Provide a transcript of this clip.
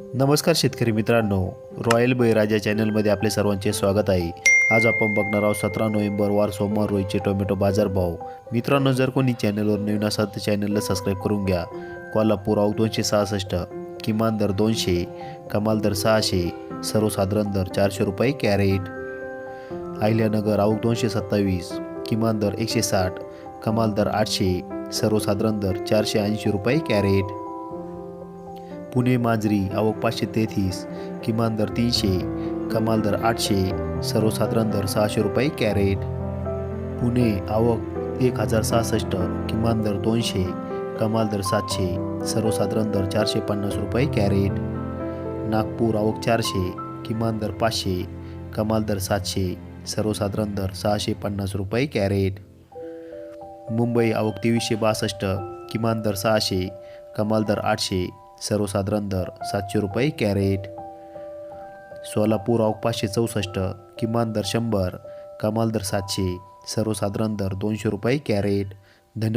नमस्कार शेतकरी मित्रांनो. रॉयल बळीराजा चॅनलमध्ये आपले सर्वांचे स्वागत आहे. आज आपण बघणार आहोत सतरा नोव्हेंबर वार सोमवार रोजीचे टोमॅटो बाजारभाव मित्रांनो जर कोणी चॅनलवर नवीन असाल तर चॅनलला सबस्क्राईब करून घ्या. कोल्हापूर आऊ दोनशे सहासष्ट किमान दर दोनशे कमाल दर सहाशे सर्वसाधारण दर चारशे रुपये कॅरेट. अहिल्यानगर आऊक दोनशे सत्तावीस किमान दर एकशे साठ कमाल दर आठशे सर्वसाधारण दर चारशे ऐंशी रुपये कॅरेट. पुणे मांजरी आवक पाचशे तेहतीस किमान दर तीनशे कमाल दर आठशे सर्वसाधारण दर सहाशे रुपये कॅरेट. पुणे आवक एक हजार सहासष्ट किमान दर दोनशे कमाल दर सातशे सर्वसाधारण दर चारशे पन्नास रुपये कॅरेट. नागपूर आवक चारशे किमान दर पाचशे कमाल दर सातशे सर्वसाधारण दर सहाशे पन्नास रुपये कॅरेट. मुंबई आवक तेवीसशे बासष्ट किमान दर सहाशे कमाल दर आठशे सर्वसाधारण दर सातशे रुपये कॅरेट. सोलापूर आवक पाचशे चौसष्ट किमान दर शंभर कमाल दर सातशे सर्वसाधारण दर दोनशे रुपये कॅरेट. धन्यवाद.